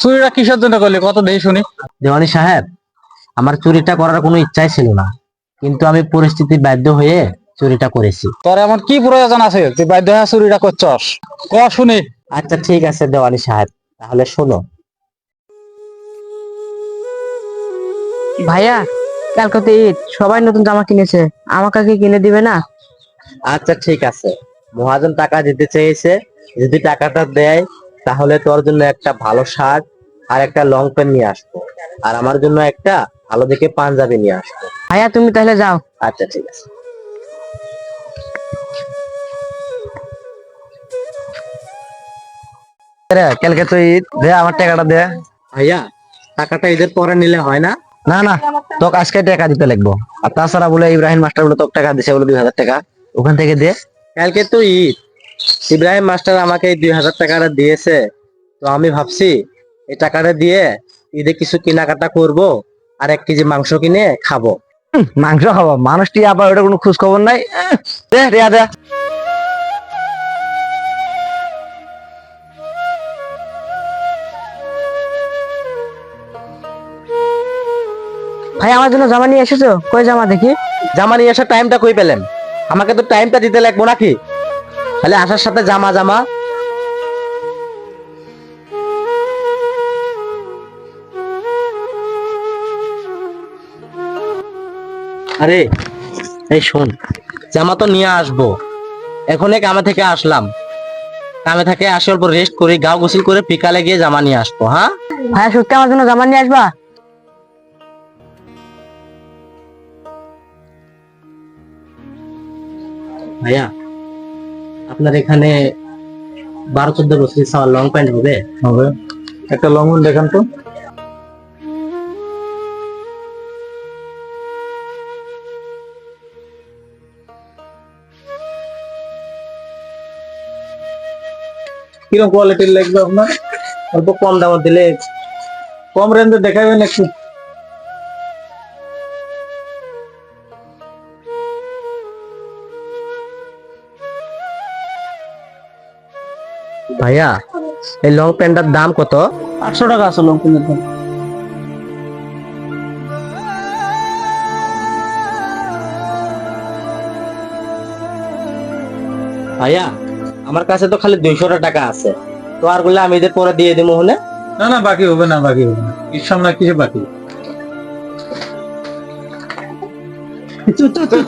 চুরিটা কিসের জন্য করলি? কত দেই শুনি। দেওয়ানি সাহেব আমার চুরিটা করার কোনো ইচ্ছাই ছিল না কিন্তু আমি পরিস্থিতি বাধ্য হয়ে চুরিটা করেছি। তোর এমন কি প্রয়োজন আছে? তুই বাধ্য হয়ে চুরিটা করছস। ক শুনি। আচ্ছা ঠিক আছে দেওয়ানি সাহেব তাহলে শোনো। ভাইয়া কালকে তো ঈদ সবাই নতুন জামা কিনেছে আমাকে কি কিনে দিবে না? আচ্ছা ঠিক আছে। মহাজন টাকা দিতে চেয়েছে যদি টাকাটা দেয় তাহলে তোর জন্য একটা ভালো শার্ট আর একটা লং প্যান্ট নিয়ে আসব। আর আমার জন্য একটা ভালো দেখে পাঞ্জাবি নিয়ে আসব। ভাইয়া তুমি তাহলে যাও। আচ্ছা ঠিক আছে। কালকে তো ঈদ দে আমার টাকাটা দে। ভাইয়া টাকাটা ঈদের পরে নিলে হয় না? না না তোকে আজকে টাকা দিতে লাগবো। আর তাছাড়া বলে ইব্রাহিম মাস্টার বলে তোকে টাকা দিছে বলে দুই হাজার টাকা। ওখান থেকে দে। কালকে তো ঈদ। ইব্রাহিম মাস্টার আমাকে এই দুই হাজার টাকাটা দিয়েছে। তো আমি ভাবছি এই টাকাটা দিয়ে ঈদে কিছু কেনাকাটা করব আর এক কেজি মাংস কিনে খাব। মাংস খাব। মানুষটি আবার ওটা কোনো খোঁজ খবর নাই দে রেয়া দে। ভাই আমার জন্য জামা নিয়ে এসেছ? কই জামা দেখি? জামা নিয়ে আসার টাইমটা কই পেলেন? আমাকে তো টাইমটা দিতে লাগবো নাকি? তাহলে আসার সাথে জামা জামা। আরে, এই শোন, জামা তো নিয়ে আসব। এখনই কামে থেকে আসলাম। কামে থেকে আসে অল্প রেস্ট করি, গাও গোসল করে বিকালে গিয়ে জামা নিয়ে আসব হ্যাঁ? ভাইয়া, সত্যি আমার জন্য জামা নিয়ে আসবা? ভাইয়া, আপনার এখানে বারো চোদ্দ বছর লং প্যান্ট হবে? হবে। একটা লঙ্ঘন দেখান তো। কীরকম কোয়ালিটির লাগবে আপনার? অল্প কম দামে দিলে কম রেঞ্জে দেখাবেন একটু। ভাইয়া এই লং প্যান্টটার দাম কত? আটশো টাকা আছে লঙ্কিনের দাম। ভাইয়া আমার কাছে তো খালি দুইশো টাকা আছে। তো আরগুলো আমি এদের পরে দিয়ে দেবো হলে না না বাকি হবে না বাকি হবে না। ঈদ না কিছু বাকি? চুপ চুপ চুপ